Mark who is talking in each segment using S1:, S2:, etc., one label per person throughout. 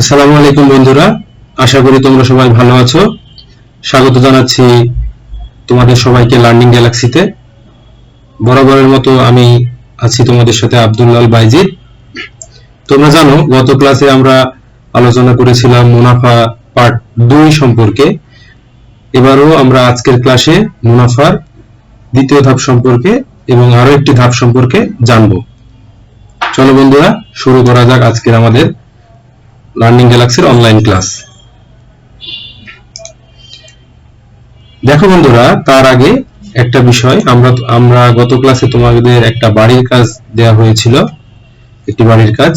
S1: আসসালামু আলাইকুম বন্ধুরা, আশা করি তোমরা সবাই ভালো আছো। স্বাগত জানাচ্ছি তোমাদের সবাইকে লার্নিং গ্যালাক্সিতে। বরাবরের মতো আমি আছি তোমাদের সাথে আব্দুল্লাল বাইজিদ। তোমরা জানো, গত ক্লাসে আমরা আলোচনা করেছিলাম মুনাফা পার্ট দুই সম্পর্কে। এবারও আমরা আজকের ক্লাসে মুনাফার দ্বিতীয় ধাপ সম্পর্কে এবং আরও একটি ধাপ সম্পর্কে জানব। চলো বন্ধুরা, শুরু করা যাক আজকের আমাদের লার্নিং গ্যালাক্সির অনলাইন ক্লাস দেখো বন্ধুরা, তার আগে একটা বিষয়, আমরা আমরা গত ক্লাসে তোমাদের একটা বাড়ির কাজ দেওয়া হয়েছিল, একটি বাড়ির কাজ।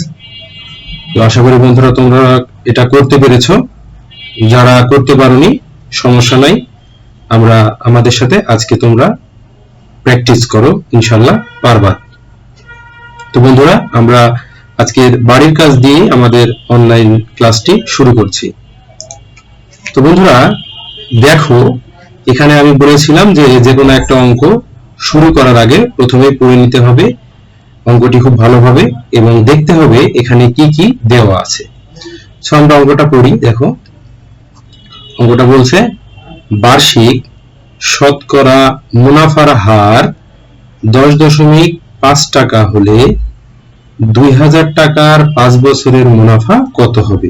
S1: আশা করি বন্ধুরা, তোমরা এটা করতে পেরেছ। যারা করতে পারোনি, সমস্যা নাই। আমরা, আমাদের সাথে আজকে তোমরা প্র্যাকটিস করো, ইনশাল্লাহ পারবা। তো বন্ধুরা, আমরা আজকের বাড়ির কাজ দিয়ে আমাদের অনলাইন ক্লাসটি শুরু করছি। তো বন্ধুরা, দেখো, এখানে আমি বলেছিলাম যে যে কোনো একটা অঙ্ক শুরু করার আগে প্রথমে পড়ে নিতে হবে, অঙ্কটি খুব ভালোভাবে, এবং দেখতে হবে এখানে কি কি দেওয়া আছে। সো আমরা অঙ্কটা পড়ি, দেখো। অঙ্কটা বলছে, বার্ষিক শতকরা মুনাফার হার দশ দশমিক পাঁচ টাকা হলে দুই হাজার টাকার পাঁচ বছরের মুনাফা কত হবে?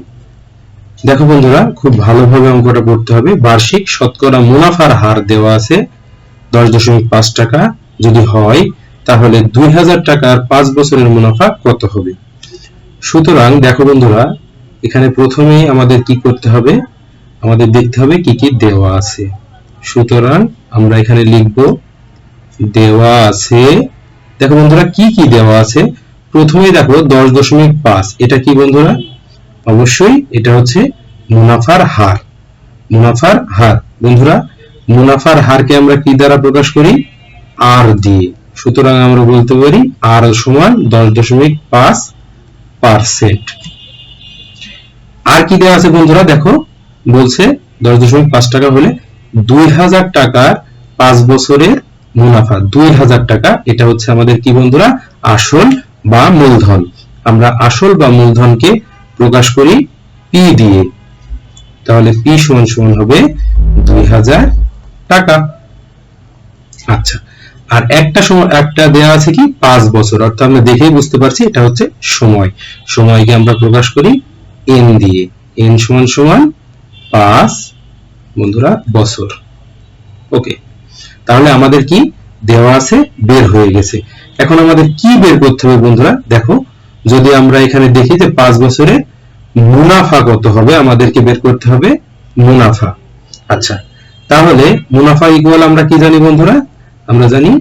S1: দেখো বন্ধুরা, খুব ভালোভাবে অঙ্কটা করতে হবে। বার্ষিক শতকরা মুনাফার হার দেওয়া আছে দশ দশমিক পাঁচ টাকা। যদি হয়, তাহলে দুই হাজার টাকার বছরের মুনাফা কত হবে? সুতরাং দেখো বন্ধুরা, এখানে প্রথমেই আমাদের কি করতে হবে? আমাদের দেখতে হবে কি কি দেওয়া আছে। সুতরাং আমরা এখানে লিখব, দেওয়া আছে, দেখো বন্ধুরা, কি কি দেওয়া আছে? প্রথমেই দেখো দশ দশমিক পাঁচ, এটা কি বন্ধুরা? অবশ্যই এটা হচ্ছে মুনাফার হার। মুনাফার হার। বন্ধুরা, মুনাফার হারকে আমরা কি দ্বারা প্রকাশ করি? আর দিয়ে। সুতরাং আমরা বলতে পারি আর সমান দশ দশমিক পাঁচ পার্সেন্ট। আর কি দেওয়া আছে বন্ধুরা, দেখো, বলছে দশ দশমিক পাঁচ টাকা হলে দুই হাজার টাকার পাঁচ বছরের মুনাফা, দুই হাজার টাকা, এটা হচ্ছে আমাদের কি বন্ধুরা? আসল বা মূলধন। আমরা আসল বা মূলধনকে প্রকাশ করি পি দিয়ে। তাহলে পি সমান সমান হবে দুই হাজার টাকা। আচ্ছা আর একটা সময় একটা দেয়া আছে কি? পাঁচ বছর। অর্থাৎ আমরা দেখেই বুঝতে পারছি এটা হচ্ছে সময়। সময়কে আমরা প্রকাশ করি এন দিয়ে। এন সমান সমান পাঁচ, বন্ধুরা, বছর। ওকে তাহলে আমাদের কি দেওয়া আছে? বের হয়ে গেছে। এখন আমাদের কি বের করতে হবে বন্ধুরা? দেখো, যদি আমরা এখানে দেখি যে পাঁচ বছরে মুনাফা কত হবে, আমাদেরকে বের করতে হবে মুনাফা। আচ্ছা তাহলে মুনাফা ইকুয়াল আমরা কি জানি বন্ধুরা? আমরা জানি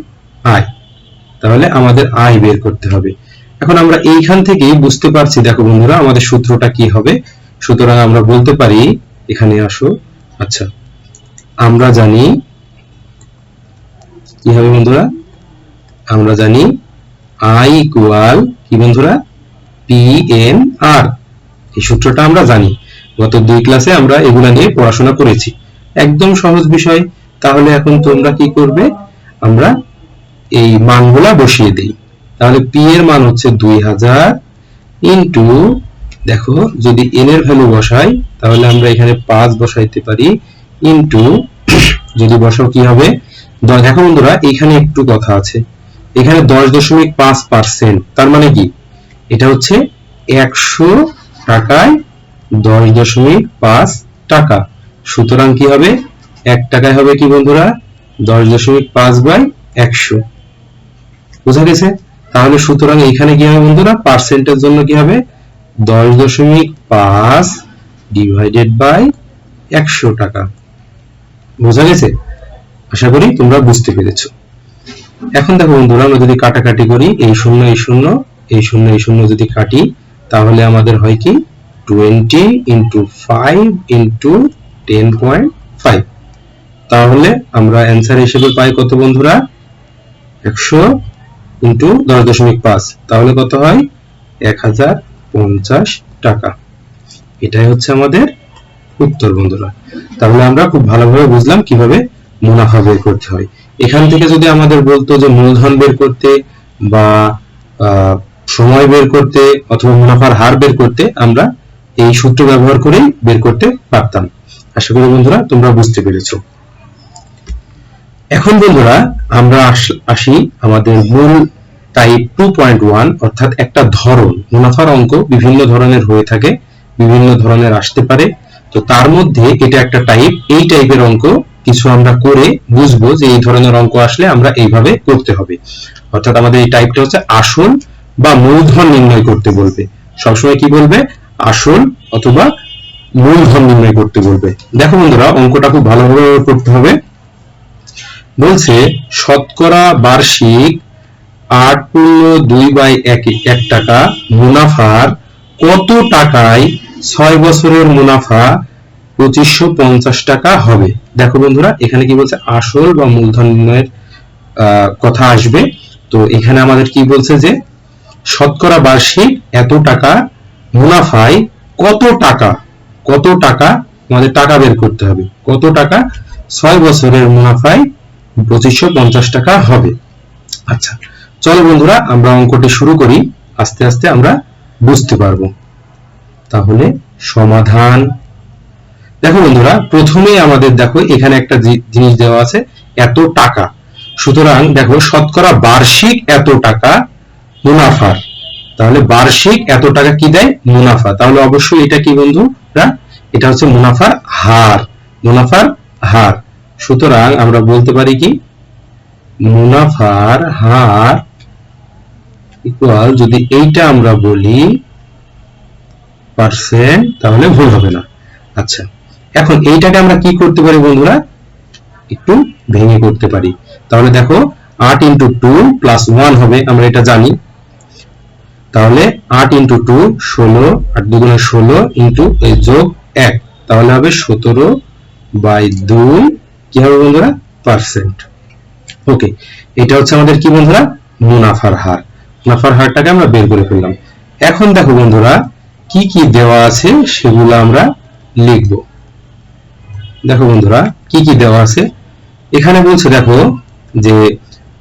S1: আয়। তাহলে আমাদের আয় বের করতে হবে। এখন আমরা এইখান থেকেই বুঝতে পারছি, দেখো বন্ধুরা, আমাদের সূত্রটা কি হবে? সুতরাং আমরা বলতে পারি, এখানে আসো। আচ্ছা আমরা জানি কি হবে বন্ধুরা? আমরা জানি আই ইকুয়াল কি বন্ধুরা? পি এন আর এই সূত্রটা আমরা জানি। গত দুই ক্লাসে আমরা এগুলা নিয়ে পড়াশোনা করেছি। একদম সহজ বিষয়। তাহলে এখন তোমরা কি করবে? আমরা এই মানগুলা বসিয়ে দেই। তাহলে পি এর মান হচ্ছে দুই হাজার ইন্টু, দেখো, যদি এন এর ভ্যালু বসাই, তাহলে আমরা এখানে পাঁচ বসাইতে পারি। ইন্টু, যদি বসাও কি হবে? দেখো বন্ধুরা, এখানে একটু কথা আছে। এখানে দশ দশমিক পাঁচ পার্সেন্ট। তার মানে কি? এটা হচ্ছে একশো টাকায় দশ দশমিক পাঁচ টাকা। সুতরাং কি হবে? এক টাকায় হবে কি বন্ধুরা? দশ দশমিক পাঁচ বাই একশো। বোঝা গেছে? তাহলে সুতরাং এখানে কি হবে বন্ধুরা? পার্সেন্টের জন্য কি হবে? দশ দশমিক পাঁচ ডিভাইডেড বাই একশো টাকা। বোঝা গেছে? আশা করি তোমরা বুঝতে পেরেছ। এখন দেখো বন্ধুরা, আমরা যদি কাটাকাটি করি, এই শূন্য এই শূন্য এই শূন্য এই শূন্য যদি কাটি, তাহলে আমাদের হয় কি? Twenty into five into ten point five তাহলে আমরা অ্যান্সার হিসেবে পাই কত বন্ধুরা? একশো ইন্টু দশ দশমিক পাঁচ। তাহলে কত হয়? এক হাজার পঞ্চাশ টাকা। এটাই হচ্ছে আমাদের উত্তর বন্ধুরা। তাহলে আমরা খুব ভালোভাবে বুঝলাম কীভাবে মুনাফা বের করতে হয়। এখান থেকে যদি আমাদের বলতো যে মূলধন বের করতে বা সময় বের করতে অথবা মুনাফার হার বের করতে আমরা এই সূত্র ব্যবহার করেই বের করতে পারতাম। আশা করি বন্ধুরা তোমরা বুঝতে পেরেছ। এখন বন্ধুরা আমরা আস- আমাদের মূল টাইপ টু পয়েন্ট ওয়ান অর্থাৎ একটা ধরন। মুনাফার অঙ্ক বিভিন্ন ধরনের হয়ে থাকে, বিভিন্ন ধরনের আসতে পারে। তো তার মধ্যে এটা একটা টাইপ এই টাইপের অঙ্ক কিছু আমরা করে বুঝব যে এই ধরনের অঙ্ক আসলে আমরা এইভাবে করতে হবে। অর্থাৎ আমাদের এই টাইপটা হচ্ছে আসল বা মূলধন নির্ণয় করতে বলবে। সবসময় কি বলবে? আসল অথবা মূলধন নির্ণয় করতে বলবে। দেখো বন্ধুরা, অঙ্কটা খুব ভালোভাবে করতে হবে। বলছে, শতকরা বার্ষিক আট পূর্ণ দুই বাই এক এক টাকা মুনাফার কত টাকায় ছয় বছরের মুনাফা পঁচিশশো পঞ্চাশ টাকা হবে? দেখো বন্ধুরা, এখানে কি বলছে? আসল বা মূলধন নির্ণয়ের কথা আসবে। তো এখানে আমাদের কি বলছে যে, শতকরা বার্ষিক এত টাকা মুনাফায় কত টাকা কত টাকা আমাদের টাকা বের করতে হবে? কত টাকা? ছয় বছরের মুনাফায় পঁচিশশো পঞ্চাশ টাকা হবে। আচ্ছা চলো বন্ধুরা, আমরা অঙ্কটি শুরু করি। আস্তে আস্তে আমরা বুঝতে পারব। তাহলে সমাধান। দেখো বন্ধুরা, প্রথমে আমাদের দেখো এখানে একটা জিনিস দেওয়া আছে, এত টাকা। সুতরাং দেখো, শতকরা বার্ষিক এত টাকা মুনাফার। তাহলে বার্ষিক এত টাকা কি দেয়? মুনাফা। তাহলে অবশ্যই এটা কি বন্ধুরা এটা হচ্ছে মুনাফার হার মুনাফার হার। সুতরাং আমরা বলতে পারি কি? মুনাফার হার ইকুয়াল যদি এইটা আমরা বলি পার্সেন্ট তাহলে ভুল হবে না। আচ্ছা। এখন এইটাকে আমরা কি করতে পারি বন্ধুরা? একটু ভেঙে করতে পারি। তাহলে দেখো, আট ইন্টু টু প্লাস ওয়ান হবে, আমরা এটা জানি। তাহলে আট ইন্টু টু ষোলো, আট দুগুণে ষোলো ইন্টু যোগ এক। তাহলে হবে সতেরো বাই দুই। কি হবে বন্ধুরা? পার্সেন্ট ওকে এটা হচ্ছে আমাদের কি বন্ধুরা? মুনাফার হার। মুনাফার হারটাকে আমরা বের করে ফেললাম। এখন দেখো বন্ধুরা, কি কি দেওয়া আছে সেগুলো আমরা লিখব। দেখো বন্ধুরা, কি কি দেওয়া আছে? এখানে বলছে দেখো যে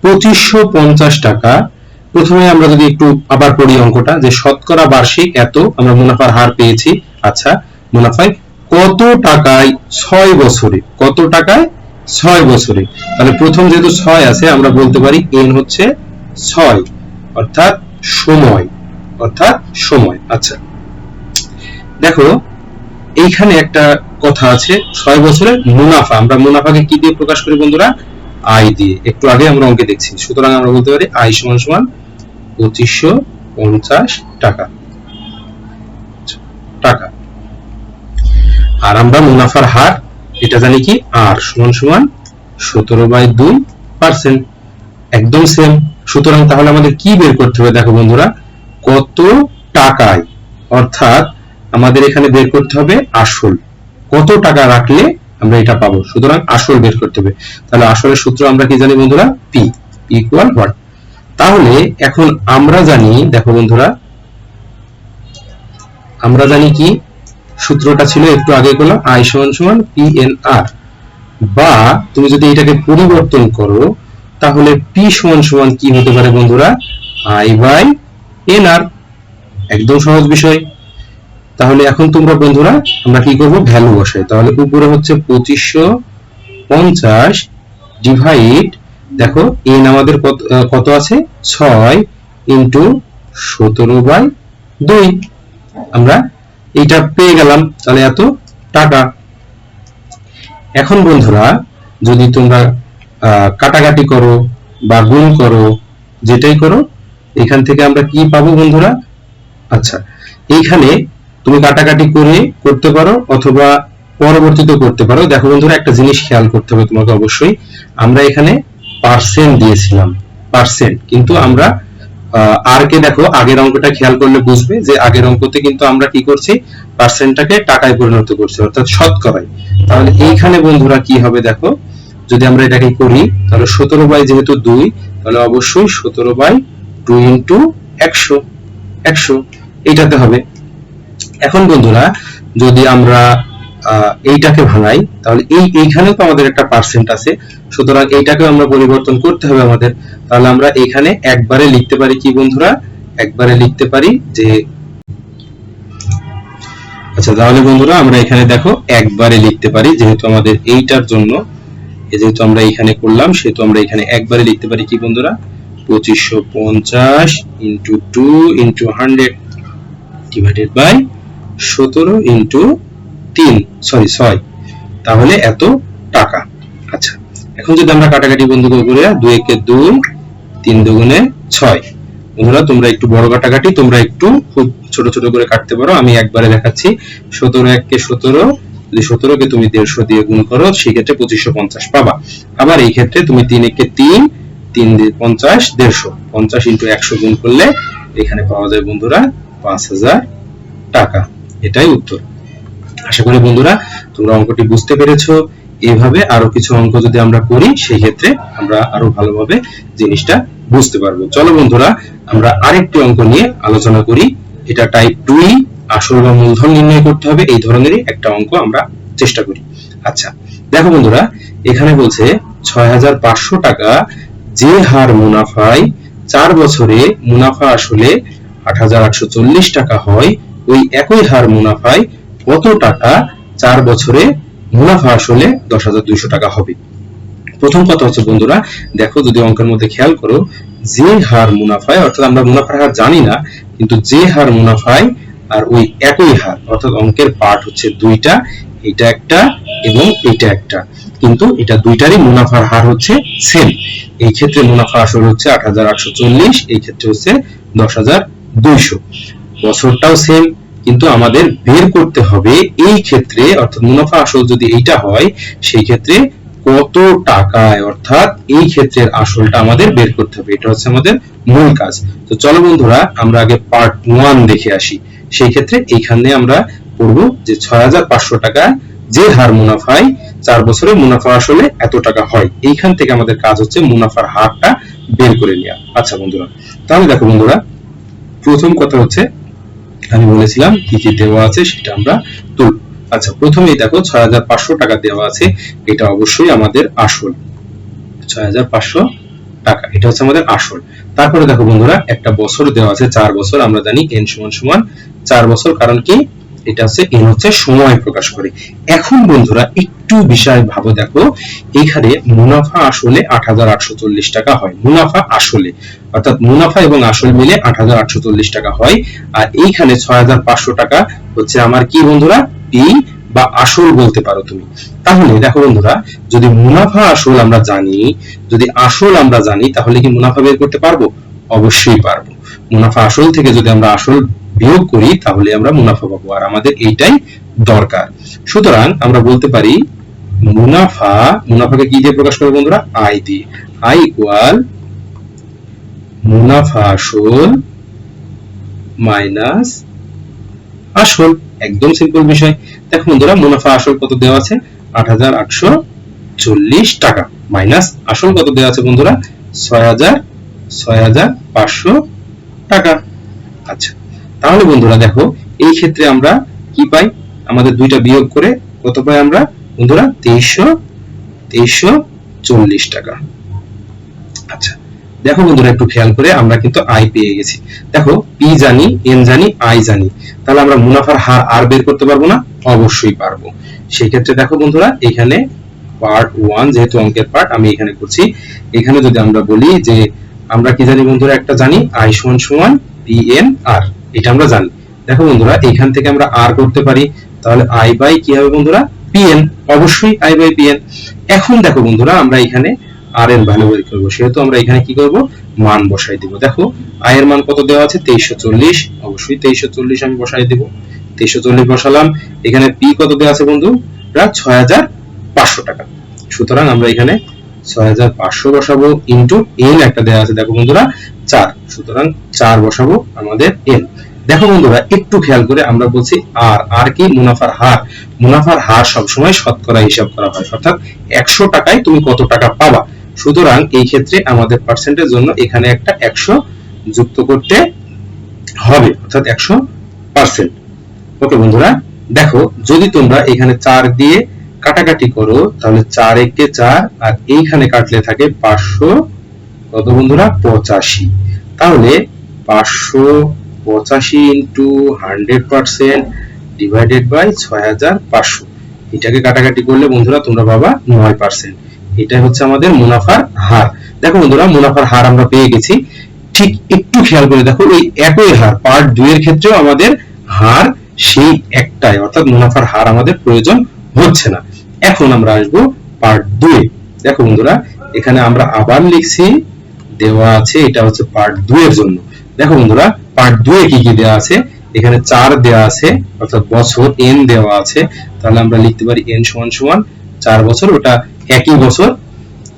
S1: পঁচিশশো পঞ্চাশ টাকা। প্রথমে আমরা যদি একটু আবার পড়ি অঙ্কটা, যে শতকরা বার্ষিক এত, আমরা মুনাফার হার পেয়েছি। আচ্ছা মুনাফায় কত টাকায় ছয় বছরে, কত টাকায় ছয় বছরে? তাহলে প্রথম যেহেতু ছয় আছে, আমরা বলতে পারি এন হচ্ছে ছয়, অর্থাৎ সময় অর্থাৎ সময়। আচ্ছা দেখো এইখানে একটা কথা আছে, ছয় বছরের মুনাফা। আমরা মুনাফাকে কি দিয়ে প্রকাশ করি বন্ধুরা? আয় দিয়ে। একটু আগে আমরা অঙ্কে দেখছি। সুতরাং আমরা বলতে পারি আয় সমান সমান পঁচিশশো পঞ্চাশ টাকা। টাকা। আর আমরা মুনাফার হার, এটা জানি কি? আর সমান সমান সতেরো বাই দুই পার্সেন্ট। একদম সেম সুতরাং তাহলে আমাদের কি বের করতে হবে? দেখো বন্ধুরা, কত টাকায়? অর্থাৎ আমাদের এখানে বের করতে হবে আসল। কত টাকা রাখলে আমরা এটা পাবো? সুতরাং আসল বের করতে হবে। তাহলে আসলের সূত্র আমরা কি জানি বন্ধুরা? পি ইকুয়াল হোয়াট তাহলে এখন আমরা জানি, দেখো বন্ধুরা, আমরা জানি কি? সূত্রটা ছিল একটু আগে করলাম আই সমান সমান পি এন আর বা তুমি যদি এটাকে পরিবর্তন করো, তাহলে পি সমান সমান কি হতে পারে বন্ধুরা? আই বাই এন আর একদম সহজ বিষয়। তাহলে এখন তোমরা বন্ধুরা, আমরা কি করব? ভ্যালু বসাই। তাহলে উপরে হচ্ছে পঁচিশশো পঞ্চাশ ডিভাইড দেখো এন আমাদের কত আছে? ছয় ইন্টু সতেরো বাই দুই। আমরা এটা পেয়ে গেলাম, তাহলে এত টাকা। এখন বন্ধুরা, যদি তোমরা কাটাকাটি করো বা গুণ করো, যেটাই করো, এখান থেকে আমরা কি পাবো বন্ধুরা? আচ্ছা এইখানে তুমি কাটাকাটি করে করতে পারো অথবা পরবর্তীতে করতে পারো। দেখো বন্ধুরা, একটা জিনিস খেয়াল করতে হবে তোমাকে অবশ্যই। আমরা এখানে পার্সেন্ট দিয়েছিলাম পার্সেন্ট কিন্তু আমরা আর কে দেখো, আগের অঙ্কটা খেয়াল করলে বুঝবে যে আগের অঙ্কতে কিন্তু আমরা কি করছি? পার্সেন্টটাকে টাকায় পরিণত করছি, অর্থাৎ শতকরায়। তাহলে এইখানে বন্ধুরা কি হবে দেখো, যদি আমরা এটাকে করি, তাহলে সতেরো বাই যেহেতু দুই, তাহলে অবশ্যই সতেরো বাই টু ইন্টু একশো একশো। এইটাতে হবে। এখন বন্ধুরা, যদি আমরা এইটাকে ভাঙাই, তাহলে এই, এইখানেও তো আমাদের একটা পার্সেন্ট আছে। সুতরাং এইটাকেও আমরা পরিবর্তন করতে হবে আমাদের। তাহলে আমরা এখানে একবারে লিখতে পারি কি বন্ধুরা? একবারে লিখতে পারি যে আচ্ছা তাহলে বন্ধুরা আমরা এখানে দেখো, একবারে লিখতে পারি, যেহেতু আমাদের এইটার জন্য যেহেতু আমরা এখানে করলাম, সেহেতু আমরা এখানে একবারে লিখতে পারি কি বন্ধুরা? পঁচিশশো পঞ্চাশ into two into hundred divided by সতেরো ইন্টু তিন সরি ছয়। তাহলে এত টাকা। আচ্ছা এখন যদি আমরা কাটাকাটি বন্ধু করে দুই একে দুই, তিন দুগুণে ছয়। বন্ধুরা, তোমরা একটু বড় কাটাকাটি, তোমরা একটু খুব ছোট ছোট করে কাটতে পারো। আমি একবারে দেখাচ্ছি। সতেরো এককে সতেরো, যদি সতেরোকে তুমি দেড়শো দিয়ে গুণ করো, সেক্ষেত্রে পঁচিশশো পঞ্চাশ পাবা। আবার এই ক্ষেত্রে তুমি তিন একে তিন তিন পঞ্চাশ, দেড়শো। পঞ্চাশ ইন্টু একশো গুণ করলে এখানে পাওয়া যায় বন্ধুরা পাঁচ হাজার টাকা। এটাই উত্তর। আশা করি বন্ধুরা, তোমরা অঙ্কটি বুঝতে পেরেছ। এইভাবে আরও কিছু অঙ্ক যদি আমরা করি, সেই ক্ষেত্রে আমরা আরও ভালোভাবে জিনিসটা বুঝতে পারব। চলো বন্ধুরা, আমরা আরেকটি অঙ্ক নিয়ে আলোচনা করি। এটা টাইপ টুই আসল বা মূলধন নির্ণয় করতে হবে, এই ধরনেরই একটা অঙ্ক আমরা চেষ্টা করি। আচ্ছা দেখো বন্ধুরা, এখানে বলছে ছয় হাজার পাঁচশো টাকা যে হার মুনাফায় চার বছরে মুনাফা আসলে আট হাজার আটশো চল্লিশ টাকা হয় ওই একই হার মুনাফায় কত টাকা চার বছরে মুনাফা আসলে দশ হাজার দুইশো টাকা হবে? প্রথম কথা হচ্ছে, বন্ধুরা, দেখো, যদি অঙ্কের মধ্যে খেয়াল করো যে হার মুনাফায়, অর্থাৎ আমরা মুনাফার হার জানি না, কিন্তু যে হার মুনাফায় আর ওই একই হার, অর্থাৎ অঙ্কের পার্ট হচ্ছে দুইটা, এটা একটা এবং এটা একটা। কিন্তু এটা দুইটারই মুনাফার হার হচ্ছে সেম এই ক্ষেত্রে মুনাফা আসল হচ্ছে আট হাজার আটশো চল্লিশ, এই ক্ষেত্রে হচ্ছে দশ হাজার দুইশো। বছরটাও সেম কিন্তু আমাদের বের করতে হবে এই ক্ষেত্রে, অর্থাৎ মুনাফা আসল যদি এইটা হয়, সেই ক্ষেত্রে কত টাকায়, অর্থাৎ এই ক্ষেত্রের আসলটা আমাদের বের করতে হবে। এটা হচ্ছে আমাদের মূল কাজ। তো চলো বন্ধুরা, আমরা আগে পার্ট ওয়ান দেখে আসি। সেই ক্ষেত্রে এইখানে আমরা পড়ব যে ছয় হাজার পাঁচশো টাকা যে হার মুনাফায় চার বছরে মুনাফা আসলে এত টাকা হয়। এইখান থেকে আমাদের কাজ হচ্ছে মুনাফার হারটা বের করে নেওয়া। আচ্ছা বন্ধুরা, তাহলে দেখো বন্ধুরা, প্রথম কথা হচ্ছে আমি বলেছিলাম, কি কি দেওয়া আছে সেটা আমরা তুলব। আচ্ছা প্রথমেই দেখো, ছয় হাজার পাঁচশো টাকা দেওয়া আছে। এটা অবশ্যই আমাদের আসল। ছয় হাজার পাঁচশো টাকা, এটা হচ্ছে আমাদের আসল। তারপরে দেখো বন্ধুরা, একটা বছর দেওয়া আছে, চার বছর, আমরা জানি এন সমান সমান চার বছর, কারণ কি? এটা হচ্ছে এন হচ্ছে সময় প্রকাশ করে। এখন বন্ধুরা, একটু বিষয় ভাবো দেখো, এখানে মুনাফা আসলে আট হাজার আটশো চল্লিশ টাকা হয়। মুনাফা আসলে, অর্থাৎ মুনাফা এবং আসল মিলে আট হাজার আটশো চল্লিশ টাকা হয়। আর এইখানে ছয় হাজার পাঁচশো টাকা হচ্ছে আমার কি বন্ধুরা? পি বা আসল বলতে পারো তুমি। তাহলে দেখো বন্ধুরা, যদি মুনাফা আসল আমরা জানি, যদি আসল আমরা জানি, তাহলে কি মুনাফা বের করতে পারব? অবশ্যই পারব। মুনাফা আসল থেকে যদি আমরা আসল বিয়োগ করি, তাহলে আমরা মুনাফা পাবো। আর আমাদের এইটাই দরকার। সুতরাং আমরা বলতে পারি, মুনাফা, মুনাফাকে কি দিয়ে প্রকাশ করব বন্ধুরা? আই দিয়ে। আই ইকুয়াল মুনাফা আসল মাইনাস আসল। একদম সিম্পল বিষয়। দেখো বন্ধুরা, মুনাফা আসল কত দেওয়া আছে? আট হাজার আটশো চল্লিশ টাকা। মাইনাস আসল কত দেওয়া আছে বন্ধুরা? ছয় হাজার ছয় হাজার পাঁচশো টাকা। আচ্ছা। তাহলে বন্ধুরা দেখো, এই ক্ষেত্রে আমরা কি পাই? আমাদের দুইটা বিয়োগ করে কত পাই আমরা? বন্ধুরা, তেইশশো তেইশশো চল্লিশ টাকা। আচ্ছা দেখো বন্ধুরা একটু খেয়াল করে আমরা কিন্তু আই পেয়ে গেছি। দেখো, পি জানি, এন জানি, আই জানি। তাহলে আমরা মুনাফার হার আর বের করতে পারব না? অবশ্যই পারব। সেই ক্ষেত্রে দেখো বন্ধুরা, এখানে পার্ট ওয়ান যেহেতু অঙ্কের পার্ট আমি এখানে করছি। এখানে যদি আমরা বলি যে, আমরা কি জানি বন্ধুরা? একটা জানি, আই সমান সমান, পি এন আর। এটা আমরা জানি। দেখো বন্ধুরা এখান থেকে আমরা আর করতে পারি। তাহলে আই বাই কি হবে বন্ধুরা? পিএন অবশ্যই আই বাই পিএন এখন দেখো বন্ধুরা, আমরা এখানে আর এর ভ্যালু বের করব। সেহেতু আমরা এখানে কি করব? মান বসাই দিব। দেখো আই এর মান কত দেওয়া আছে? তেইশশো চল্লিশ। অবশ্যই তেইশশো চল্লিশ আমি বসাই দিব। তেইশশো চল্লিশ বসালাম। এখানে পি কত দেওয়া আছে বন্ধু? প্রায় ছয় হাজার পাঁচশো টাকা। সুতরাং আমরা এখানে ছয় হাজার পাঁচশো বসাবো ইন্টু এন একটা দেওয়া আছে, দেখো বন্ধুরা, চার। সুতরাং চার বসাবো আমাদের এন দেখো বন্ধুরা, একটু খেয়াল করে আমরা বলছি আর আর কি? মুনাফার হার। মুনাফার হার সবসময় শতকরা হিসাব করা হয়। অর্থাৎ একশো টাকায় তুমি কত টাকা পাবা? সুতরাং এই ক্ষেত্রে আমাদের পার্সেন্টের জন্য এখানে একটা একশো যুক্ত করতে হবে। অর্থাৎ একশো পার্সেন্ট ওকে বন্ধুরা, দেখো, যদি তোমরা এখানে চার দিয়ে কাটাকাটি করো, তাহলে চার একে চার, আর এইখানে কাটলে থাকে পাঁচশো, কত বন্ধুরা? পঁচাশি। তাহলে পাঁচশো পঁচাশি into hundred percent divided by ছয় হাজার পাঁচশো। এটাকে কাটাকাটি করলে বন্ধুরা তোমরা পাবা নয় পার্সেন্ট এটাই হচ্ছে আমাদের মুনাফার হার। দেখো বন্ধুরা, মুনাফার হার আমরা পেয়ে গেছি। ঠিক একটু খেয়াল করে দেখো, এই একই হার পার্ট দুই এর ক্ষেত্রেও আমাদের হার সেই একটাই, অর্থাৎ মুনাফার হার আমাদের প্রয়োজন হচ্ছে না। এখন আমরা আসব পার্ট দুই দেখো বন্ধুরা, এখানে আমরা আবার লিখছি, দেওয়া আছে, এটা হচ্ছে পার্ট দুই এর জন্য। দেখো বন্ধুরা পার্ট দুই কি কি দেওয়া আছে? এখানে চার দেওয়া আছে, অর্থাৎ বছর এন দেওয়া আছে। তাহলে আমরা লিখতে পারি এন সমান সমান চার বছর, ওটা একই বছর।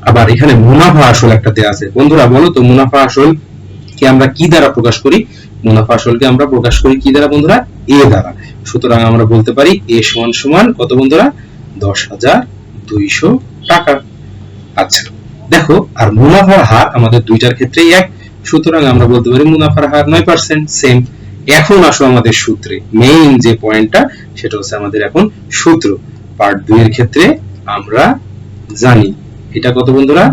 S1: আবার এখানে মুনাফা আসল একটা দেওয়া আছে। বন্ধুরা, বলো তো মুনাফা আসল কি আমরা কি দ্বারা প্রকাশ করি? মুনাফা আসলকে আমরা প্রকাশ করি কি দ্বারা বন্ধুরা? এ দ্বারা। সুতরাং আমরা বলতে পারি এ সমান সমান কত বন্ধুরা? দশ হাজার দুইশো টাকা। আচ্ছা দেখো, আর মুনাফার হার আমাদের দুইটার ক্ষেত্রেই এক। সুতরাং আমরা বলতে পারি মুনাফার হার নয় পার্সেন্ট সেম এখন আসো আমাদের সূত্রে। মেইন যে পয়েন্টটা সেটা হচ্ছে আমাদের এখন সূত্র। পার্ট দুই এর ক্ষেত্রে আমরা জানি। এটা কত বন্ধুরা?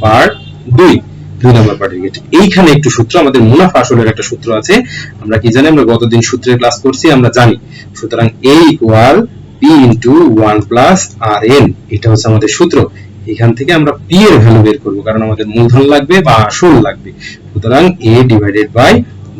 S1: পার্ট দুই। দুই নম্বর ক্ষেত্রে এইখানে একটু সূত্র, আমাদের মুনাফা আসলের একটা সূত্র আছে। আমরা কি জানি, আমরা গতদিন সূত্রের ক্লাস করছি, আমরা জানি। সুতরাং A equal P into one plus R N এটা হচ্ছে আমাদের সূত্র। এখান থেকে আমরা পি এর ভ্যালু বের করব, কারণ আমাদের মূলধন লাগবে বা আসল লাগবে। সুতরাং A divided by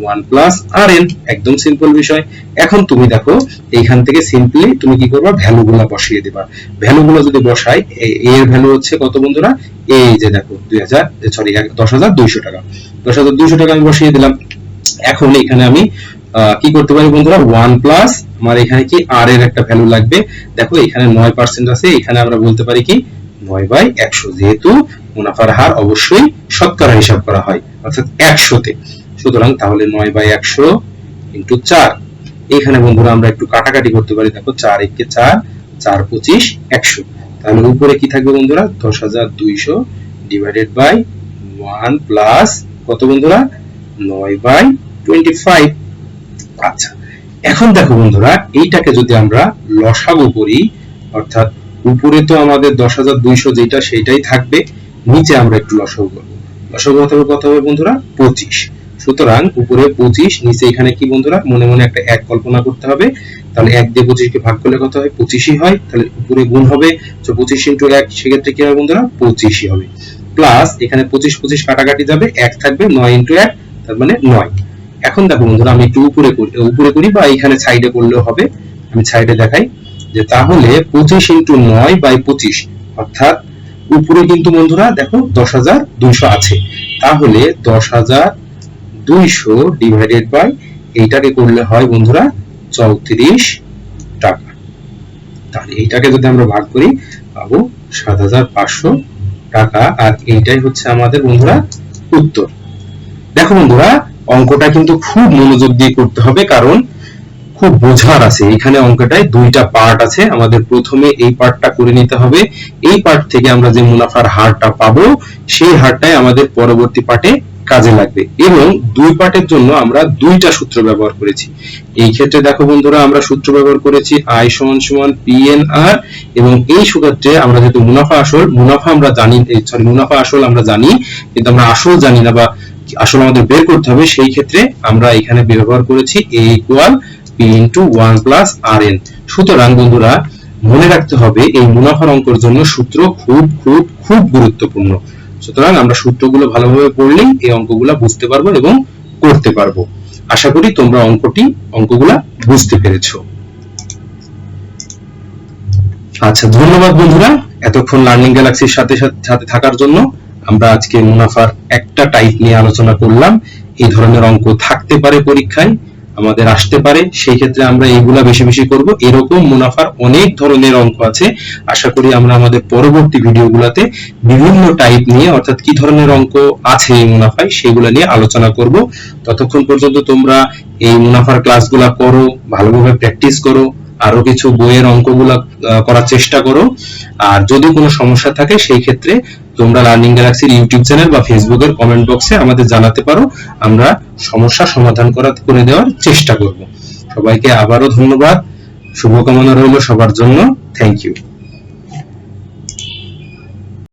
S1: one plus R N একদম সিম্পল বিষয়। এখন তুমি দেখো, এইখান থেকে সিম্পলি তুমি কি করবা ভ্যালু গুলা বসিয়ে দিবা। ভ্যালু গুলো যদি বসাই, এ, এর ভ্যালু হচ্ছে কত বন্ধুরা? এই যে দেখো, দুই হাজার সরি দশ হাজার দুইশো টাকা। দশ হাজার দুইশো টাকা আমি বসিয়ে দিলাম। এখন এখানে আমি কি করতে পারি বন্ধুরা? ওয়ান প্লাস আমার এখানে কি আর এর একটা ভ্যালু লাগবে? দেখো, এখানে নয় পার্সেন্ট আছে, এখানে আমরা বলতে পারি কি? নয় বাই একশো। যেহেতু মুনাফার হার অবশ্যই শতকরা হিসাব করা হয়, অর্থাৎ একশোতে। সুতরাং তাহলে নয় বাই একশো ইন্টু চার। এখানে বন্ধুরা আমরা একটু কাটাকাটি করতে পারি। দেখো চার একে চার চার পঁচিশ, একশো। তাহলে উপরে কি থাকবে বন্ধুরা? দশ হাজার দুইশো ডিভাইডেড বাই ওয়ান প্লাস কত বন্ধুরা? নয় বাই টোয়েন্টি ফাইভ আচ্ছা এখন দেখো বন্ধুরা, এইটাকে যদি আমরা লসাগু করি, অর্থাৎ উপরে তো আমাদের দশ হাজার দুইশো যেটা সেইটাই থাকবে, নিচে আমরা একটু লসাগু করব। লসাগু কত হবে বন্ধুরা? পঁচিশ। সুতরাং উপরে পঁচিশ, নিচে এখানে কি বন্ধুরা? মনে মনে একটা এক কল্পনা করতে হবে। তাহলে এক দিয়ে পঁচিশকে ভাগ করলে কত হয়? পঁচিশই হয়। তাহলে উপরে গুণ হবে। তো পঁচিশ ইন্টু এক, সেক্ষেত্রে কি হবে বন্ধুরা? পঁচিশই হবে। প্লাস এখানে পঁচিশ পঁচিশ কাটাকাটি যাবে। এক থাকবে নয় ইন্টু এক, তার মানে নয়। এখন দেখো বন্ধুরা, আমি একটু উপরে করি উপরে করি বা এখানে সাইডে করলেও হবে। আমি সাইডে দেখাই যে তাহলে পঁচিশ ইন্টু নয় বাই পঁচিশ, অর্থাৎ উপরে কিন্তু বন্ধুরা দেখো দশ হাজার দুইশো আছে। তাহলে দশ হাজার দুইশো ডিভাইডেড বাই এইটাকে করলে হয় বন্ধুরা চৌত্রিশ টাকা। তাহলে এইটাকে যদি আমরা ভাগ করি, পাবো সাত হাজার পাঁচশো টাকা। আর এইটাই হচ্ছে আমাদের বন্ধুরা উত্তর। দেখো বন্ধুরা, অঙ্কটা কিন্তু খুব মনোযোগ দিয়ে করতে হবে, কারণ খুব বোঝার আছে। এখানে অঙ্কটায় দুইটা পার্ট আছে। আমাদের প্রথমে এই পার্টটা করে নিতে হবে। এই পার্ট থেকে আমরা যে মুনাফার হারটা পাবো, সেই হারটাই আমাদের পরবর্তী পার্টে কাজে লাগবে। এবং দুই পার্টের জন্য আমরা দুইটা সূত্র ব্যবহার করেছি। এই ক্ষেত্রে দেখো বন্ধুরা, আমরা সূত্র ব্যবহার করেছি আই সমান সমান পিএনআর এবং এই সূত্রে আমরা যেহেতু মুনাফা আসল, মুনাফা আমরা জানি সরি মুনাফা আসল আমরা জানি, কিন্তু আমরা আসল জানি না বা আসল আমাদের বের করতে হবে, সেই ক্ষেত্রে আমরা এখানে ব্যবহার করেছি A equal P into one plus R N সুতরাং বন্ধুরা, মনে রাখতে হবে, এই মুনাফার অঙ্কের জন্য সূত্র খুব খুব খুব গুরুত্বপূর্ণ। সুতরাং আমরা সূত্রগুলো ভালোভাবে পড়লেই এই অঙ্কগুলো বুঝতে পারব এবং করতে পারব। আশা করি তোমরা অঙ্কটি, অঙ্কগুলা বুঝতে পেরেছ। আচ্ছা ধন্যবাদ বন্ধুরা। এতক্ষণ লার্নিং গ্যালাক্সির সাথে সাথে থাকার জন্য আমরা আজকে মুনাফার একটা টাইপ নিয়ে আলোচনা করলাম। এই ধরনের অঙ্ক থাকতে পারে পরীক্ষায়। আমাদের আসতে পারে, সেই ক্ষেত্রে আমরা এইগুলা বেশি বেশি করব। এরকম মুনাফার অনেক ধরনের অঙ্ক আছে। আশা করি আমরা আমাদের পরবর্তী ভিডিওগুলোতে বিভিন্ন টাইপ নিয়ে, অর্থাৎ কি ধরনের অঙ্ক আছে এই মুনাফায় সেগুলো নিয়ে আলোচনা করব। ততক্ষণ পর্যন্ত তোমরা এই মুনাফার ক্লাসগুলা করো, ভালোভাবে প্র্যাকটিস করো। আরও কিছু বইয়ের অঙ্কগুলো করার চেষ্টা করো। আর যদি কোনো সমস্যা থাকে, সেই ক্ষেত্রে তোমরা লার্নিং গ্যালাক্সির ইউটিউব চ্যানেল বা ফেসবুকের কমেন্ট বক্সে আমাদের জানাতে পারো। আমরা সমস্যা সমাধান করা করে দেওয়ার চেষ্টা করব। সবাইকে আবারও ধন্যবাদ। শুভকামনা রইল সবার জন্য। Thank you